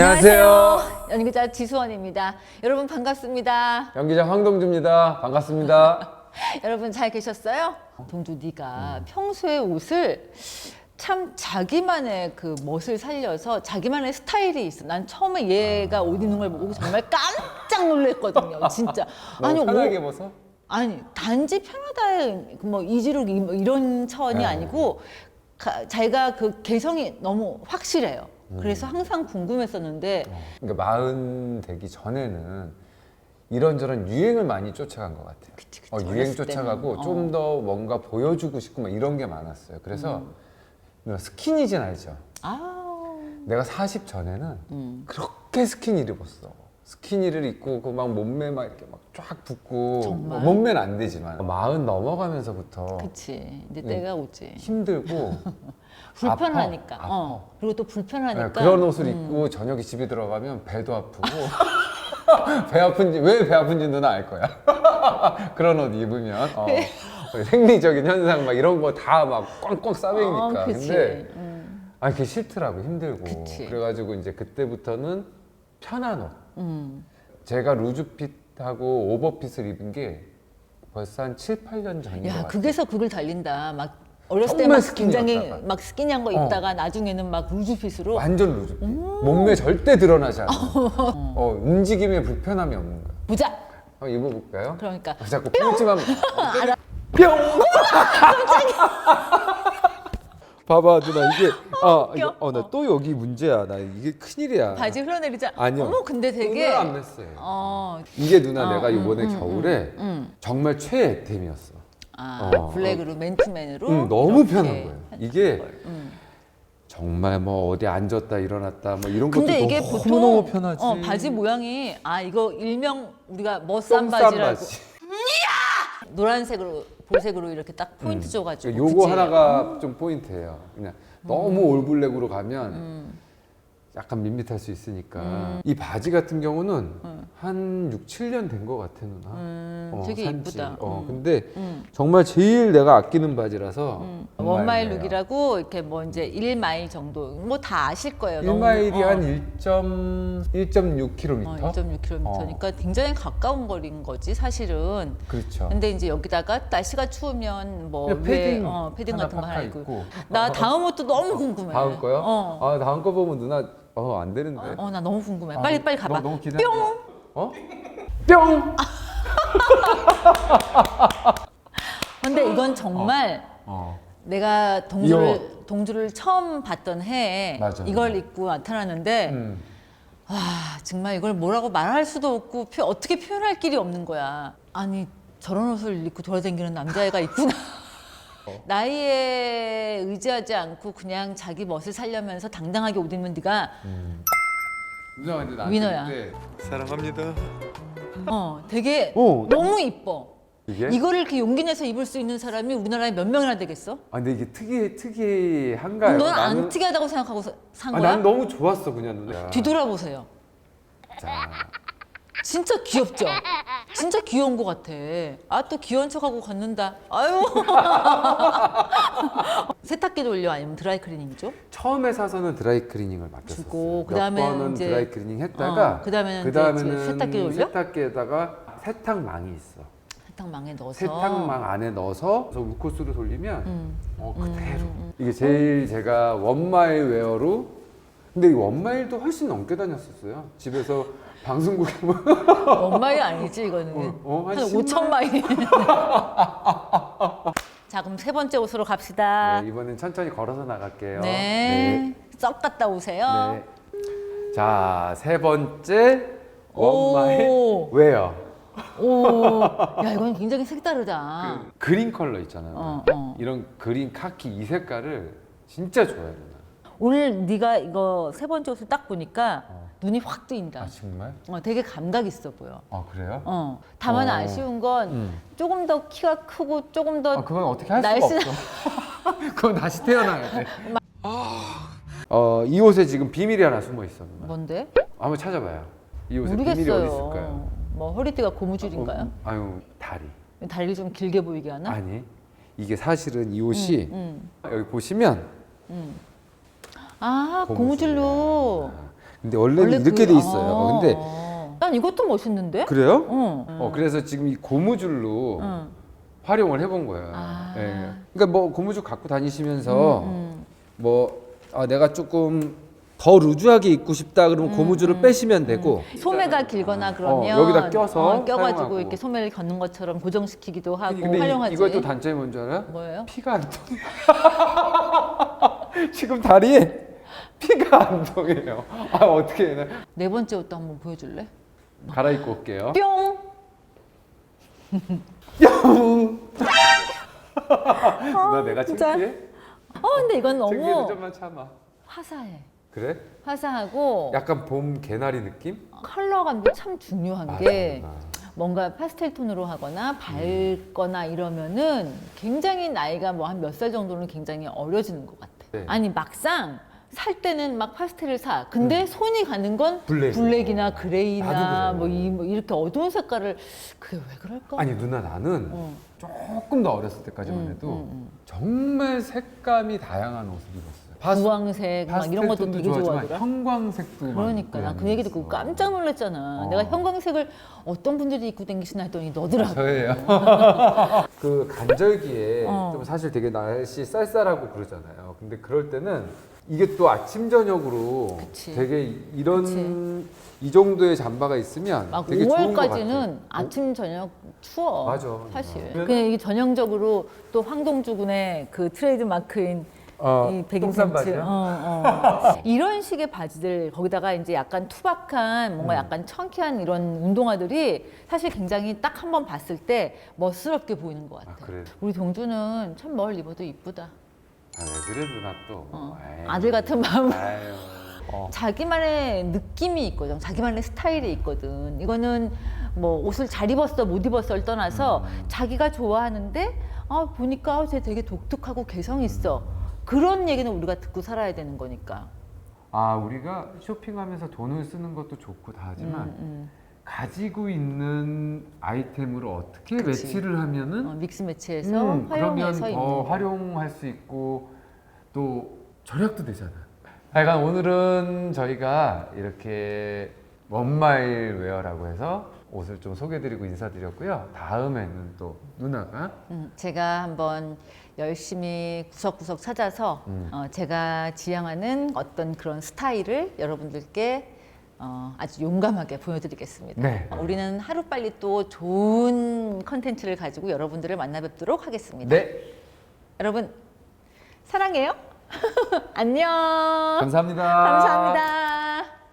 안녕하세요. 연기자 지수원입니다. 여러분 반갑습니다. 연기자 황동주입니다. 반갑습니다. 여러분 잘 계셨어요? 동주 네가 평소에 옷을 참 자기만의 그 멋을 살려서 자기만의 스타일이 있어. 난 처음에 얘가 옷 입는 걸 보고 정말 깜짝 놀랐거든요. 진짜. 너무 편하게 옷- 입어서? 아니 단지 편하다 뭐 이지룩 이- 뭐 이런 차원이 네. 아니고 가- 자기가 그 개성이 너무 확실해요. 음. 그래서 항상 궁금했었는데 그러니까 마흔 되기 전에는 이런저런 유행을 많이 쫓아간 것 같아요. 그치, 그치. 어, 유행 어렸을 쫓아가고 때는. 좀더 뭔가 보여주고 싶고 막 이런 게 많았어요. 그래서 음. 누나 스키니진 알죠? 아 내가 40 전에는 음. 그렇게 스키니를 입었어. 스키니를 입고 그 막 몸매 막 이렇게 막 쫙 붓고 정말? 뭐 몸매는 안 되지만 마흔 넘어가면서부터 그치 이제 음. 때가 오지. 힘들고 불편하니까. 아파, 어. 그리고 또 불편하니까. 네, 그런 옷을 음. 입고 저녁에 집에 들어가면 배도 아프고 배 아픈지 왜 배 아픈지 누나 알 거야. 그런 옷 입으면 어, 생리적인 현상 막 이런 거 다 막 꽝꽝 싸매니까. 어, 그치. 근데 음. 아 그게 싫더라고 힘들고. 그치. 그래가지고 이제 그때부터는 편한 옷. 음. 제가 루즈핏하고 오버핏을 입은 게 벌써 한 7, 8년 전인 것 야 같아요. 그게서 그걸 달린다. 막 어렸을 때 정말 막 굉장히 스키니였다가. 막 스키니한 거 어. 입다가 나중에는 막 루즈핏으로. 완전 루즈핏. 몸매 절대 드러나지 않아. 어, 움직임에 불편함이 없는 거야. 보자. 한번 입어볼까요? 그러니까 아, 자꾸 뿅ጭ만 봐봐 누나 이게 아 웃겨. 어나 또 여기 문제야 나 이게 큰일이야 바지 흘러내리자. 아니요. 어머 근데 되게. 오늘 안 맸어요. 어. 이게 누나 어, 내가 음, 이번에 음, 겨울에 음. 정말 최애 템이었어. 아 어, 블랙으로 맨투맨으로. 응, 너무 이렇게 편한 거예요. 이게 음. 정말 뭐 어디 앉았다 일어났다 뭐 이런 것도 근데 이게 너무 보통 너무 편하지. 어, 바지 모양이 아 이거 일명 우리가 멋싼 바지라고 바지. 노란색으로 볼색으로 이렇게 딱 포인트 줘가지고 음. 요거? 하나가 좀 포인트예요. 그냥 너무 음. 올블랙으로 가면 약간 밋밋할 수 있으니까 이 바지 같은 경우는 한 6, 7년 된 것 같아 누나. 음, 어, 되게 산지. 이쁘다. 어, 음. 근데 음. 정말 제일 내가 아끼는 바지라서 음. 원마일. 룩이라고 이렇게 뭐 이제 1마일 정도 뭐 다 아실 거예요. 1마일이 너무, 어. 한 1.1.6km. 어, 1.6km니까 굉장히 가까운 거리인 거지 사실은. 그렇죠. 근데 이제 여기다가 날씨가 추우면 뭐 그냥 왜, 패딩 어, 패딩 같은 거 하나 입고. 입고. 나 다음 옷도 너무 궁금해. 다음 거요? 어. 아 다음 거 보면 누나 어 안 되는데. 어, 나 너무 궁금해. 아, 빨리 빨리 가봐. 너무, 너무 기대. 뿅. 어? 뿅. 근데 이건 정말 어. 내가 동주를 동주를 처음 봤던 해에 맞아. 이걸 입고 나타났는데 음. 와 정말 이걸 뭐라고 말할 수도 없고 표- 어떻게 표현할 길이 없는 거야. 아니 저런 옷을 입고 돌아다니는 남자애가 있구나. 어. 나이에 의지하지 않고 그냥 자기 멋을 살려면서 당당하게 옷 입는 네가 누나 나한테 위너야. 사랑합니다 어 되게 어. 너무 이뻐. 이게? 이거를 이렇게 용기 내서 입을 수 있는 사람이 우리나라에 몇 명이나 되겠어? 아 근데 이게 특이 특이한가요? 넌 안 특이하다고 생각하고 사- 산 아, 거야? 난 너무 좋았어 그냥 누나. 뒤돌아보세요. 자, 진짜 귀엽죠? 진짜 귀여운 것 같아. 아 또 귀여운 척하고 걷는다. 아유. 세탁기 돌려 아니면 드라이 클리닝이죠? 처음에 사서는 드라이 클리닝을 맡겼었어요. 주고, 몇 그다음에는 번은 이제- 드라이 클리닝 했다가 어, 그다음에는 이제 그다음에는 세탁기에 올려? 세탁기에다가 세탁망이 있어. 세탁망에 넣어서. 세탁망 안에 넣어서 저 우코스로 돌리면 음. 어 그대로 이게 제일 제가 원마일 웨어로 근데 이 원마일도 훨씬 넘게 다녔었어요. 집에서 방송국에 뭐 원 마일 아니지 이거는. 어, 어, 한 한 10만 5천 마일. 자 그럼 세 번째 옷으로 갑시다. 네, 이번엔 천천히 걸어서 나갈게요. 네. 썩 갔다 오세요. 네. 자, 세 번째 원마일 오. 웨어. 오. 야 이건 굉장히 색다르다. 그 그린 컬러 있잖아요. 어, 어. 이런 그린 카키 이 색깔을 진짜 좋아해요. 누나. 오늘 네가 이거 세 번째 옷을 딱 보니까 어. 눈이 확 뜨인다. 아 정말? 어, 되게 감각 있어 보여. 아 그래요? 어. 다만 어. 아쉬운 건 음. 조금 더 키가 크고 조금 더 아 그건 어떻게 할 수가 날씬한- 없어. 그건 다시 태어나야 돼. 어, 이 옷에 지금 비밀이 하나 숨어 있어. 누나. 뭔데? 한번 찾아봐요. 이 옷에 비밀이 어디 모르겠어요. 있을까요? 뭐 허리띠가 고무줄인가요? 어, 아유 다리. 다리 좀 길게 보이게 하나? 아니 이게 사실은 이 옷이 음. 여기 보시면 아 고무줄이야. 고무줄로. 근데 원래는 원래 이렇게 그- 돼 있어요. 아. 근데 난 이것도 멋있는데? 그래요? 응. 어 그래서 지금 이 고무줄로 응. 활용을 해본 거야. 아. 예. 그러니까 뭐 고무줄 갖고 다니시면서 음. 뭐 아, 내가 조금 더 루즈하게 입고 싶다 그러면 음, 고무줄을 빼시면 되고 소매가 길거나 그러면 어, 여기다 껴서 어, 껴가지고 사용하고. 이렇게 소매를 겨는 것처럼 고정시키기도 하고 근데 이- 활용하지. 이거의 또 단점이 뭔지 알아? 뭐예요? 피가 안 통해. 지금 다리에 피가 안 통해요. 아 어떻게 해야 되나? 네 번째 옷도 한번 보여줄래? 갈아입고 올게요. 뿅. 나 내가 진짜? 창피해? 어 근데 이건 창피해도 너무 좀만 참아. 화사해. 그래? 화사하고 약간 봄 개나리 느낌? 컬러감도 참 중요한 게 아, 뭔가 파스텔 톤으로 하거나 밝거나 이러면은 굉장히 나이가 뭐 한 몇 살 정도는 굉장히 어려지는 것 같아. 네. 아니 막상 살 때는 막 파스텔을 사. 근데 손이 가는 건 블랙. 이나 그레이나 뭐. 이, 뭐 이렇게 어두운 색깔을 그게 왜 그럴까? 아니 누나 나는 어. 조금 더 어렸을 때까지만 음, 해도 음, 음. 정말 색감이 다양한 옷을 입었어요. 주황색 막 이런 것도 되게 좋아하더라. 형광색도 막 그러니까 나 그 얘기 듣고. 깜짝 놀랐잖아. 어. 내가 형광색을 어떤 분들이 입고 다니시나 했더니 너더라고. 저예요. 그 간절기에 어. 좀 사실 되게 날씨 쌀쌀하고 그러잖아요. 근데 그럴 때는 이게 또 아침 저녁으로 그치. 되게 이런 그치. 이 정도의 잠바가 있으면 막 되게 좋은 것 5월까지는 같아요. 아침 저녁 추워. 맞아. 사실. 어. 그냥 이게 전형적으로 또 황동주 군의 그 트레이드 마크인 어, 이 백인 똥싼. 바지야? 어, 어. 이런 식의 바지들 거기다가 이제 약간 투박한 뭔가 음. 약간 청키한 이런 운동화들이 사실 굉장히 딱 한 번 봤을 때 멋스럽게 보이는 것 같아. 아, 그래. 우리 동주는 참 뭘 입어도 이쁘다. 아, 왜 그래 누나 또. 어. 아들 같은 마음. 아유. 어. 자기만의 느낌이 있거든. 자기만의 스타일이 있거든. 이거는 뭐 옷을 잘 입었어, 못 입었어를 떠나서 음. 자기가 좋아하는데 아 보니까 쟤 되게 독특하고 개성 있어. 그런 얘기는 우리가 듣고 살아야 되는 거니까. 아 우리가 쇼핑하면서 돈을 쓰는 것도 좋고 다 하지만 음, 가지고 있는 아이템으로 어떻게 그치. 매치를 음. 하면은 어, 믹스 매치해서 음, 활용해서 그러면 더 거. 활용할 수 있고 또 절약도 되잖아. 하여간 오늘은 저희가 이렇게 원마일 웨어라고 해서 옷을 좀 소개드리고 인사드렸고요. 다음에는 또 누나가 음, 제가 한번 열심히 구석구석 찾아서 음. 어, 제가 지향하는 어떤 그런 스타일을 여러분들께 어, 아주 용감하게 보여드리겠습니다. 네. 어, 우리는 하루빨리 또 좋은 컨텐츠를 가지고 여러분들을 만나 뵙도록 하겠습니다. 네 여러분 사랑해요. 안녕. 감사합니다. 감사합니다.